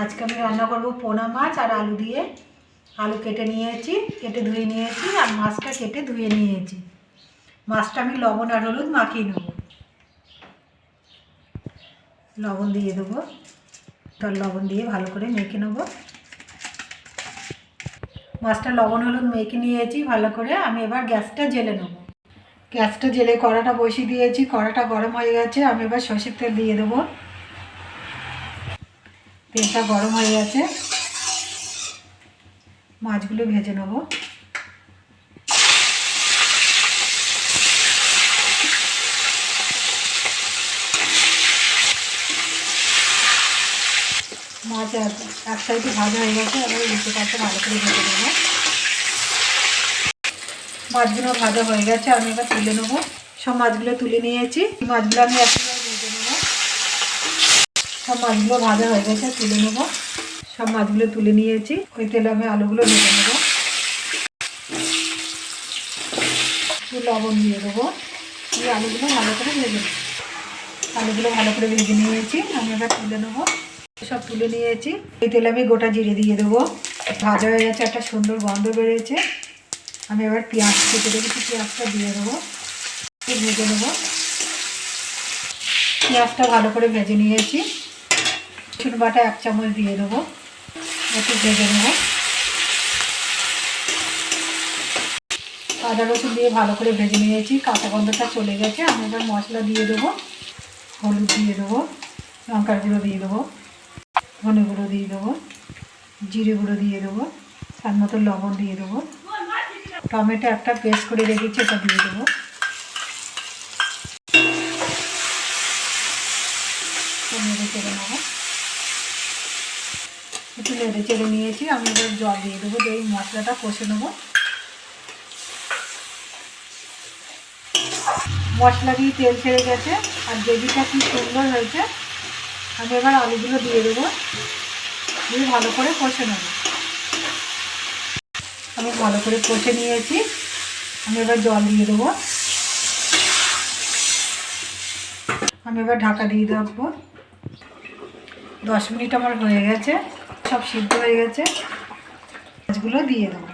আজকে আমি রান্না করব পোনা মাছ আর আলু দিয়ে। আলু কেটে নিয়েছি, কেটে ধুয়ে নিয়েছি আর মাছটা কেটে ধুয়ে নিয়েছি। মাছটা আমি লবণ আর হলুদ মাখিয়ে নেব। লবণ দিয়ে দেবো। তার লবণ দিয়ে ভালো করে মেখে নেব। মাছটা লবণ হলুদ মেখে নিয়েছি ভালো করে। আমি এবার গ্যাসটা জেলে নেব। গ্যাসটা জেলে কড়াটা বসিয়ে দিয়েছি। কড়াটা গরম হয়ে গেছে। আমি এবার সর্ষের তেল দিয়ে দেবো। তেলটা গরম হয়ে গেছে। মাছগুলো ভেজে নেব। মাছ এক এক সাইডে ভাজা হয়ে গেছে, এবার উল্টো পাশে ভালো করে ভেজে নেব। মাছগুলো ভাজা হয়ে গেছে, আমি এবার তুলে নেব। সব মাছগুলো তুলে নিয়েছি। মাছগুলো আমি নেব সব মাছগুলো ভাজা হয়ে গেছে, তুলে নেব। সব মাছগুলো তুলে নিয়েছি। ওই তেলে আমি আলুগুলো ভেজে নেব। লবণ দিয়ে দেবো। এই আলুগুলো ভালো করে ভেজে আলুগুলো ভালো করে ভেজে নিয়েছি। আমি এবার তুলে নেব। সব তুলে নিয়েছি। এই তেলে আমি গোটা জিরে দিয়ে দেবো। ভাজা হয়ে গেছে, একটা সুন্দর গন্ধ বেরিয়েছে। আমি এবার পেঁয়াজ কেটে রেখেছি পেঁয়াজটা দিয়ে দেবো। ভেজে নেব। পেঁয়াজটা ভালো করে ভেজে নিয়েছি। রসুন বাটা এক চামচ দিয়ে দেবো। একটু ভেজে নেব। আদা রসুন দিয়ে ভালো করে ভেজে নিয়েছি। কাঁচা গন্ধটা চলে গেছে। আমি এবার মশলা দিয়ে দেবো। হলুদ দিয়ে দেবো। লঙ্কার গুঁড়ো দিয়ে দেবো। ধনে গুঁড়ো দিয়ে দেবো। জিরে গুঁড়ো দিয়ে দেবো। তার মতো লবণ দিয়ে দেবো। টমেটো একটা পেস্ট করে রেখেছি ওটা দিয়ে দেবো নেড়ে চেড়ে নেব একটু নেড়ে চেড়ে নিয়েছি, আমি এবার জল দিয়ে দেবো দিয়ে এই মশলাটা কষে নেব। মশলা দিয়ে তেল ছেড়ে গেছে, আর গ্রেভিটা কি সুন্দর হয়েছে, আমি এবার আলুগুলো দিয়ে দেবো, দিয়ে ভালো করে কষে নেব। আমি ভালো করে কষে নিয়েছি, আমি এবার জল দিয়ে দেবো। আমি এবার ঢাকা দিয়ে রাখব দশ মিনিট আমার হয়ে গেছে। সব সিদ্ধ হয়ে গেছে। মাছগুলো দিয়ে দেবো।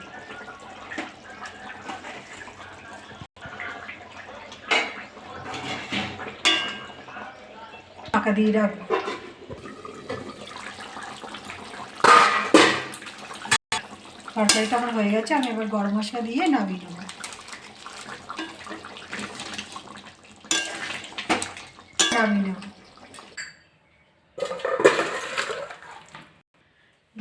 ঢাকা দিয়ে রাখব তরকারিটা আমার হয়ে গেছে, আমি এবার গরম মশলা দিয়ে নামিয়ে নেব। নামিয়ে নেব।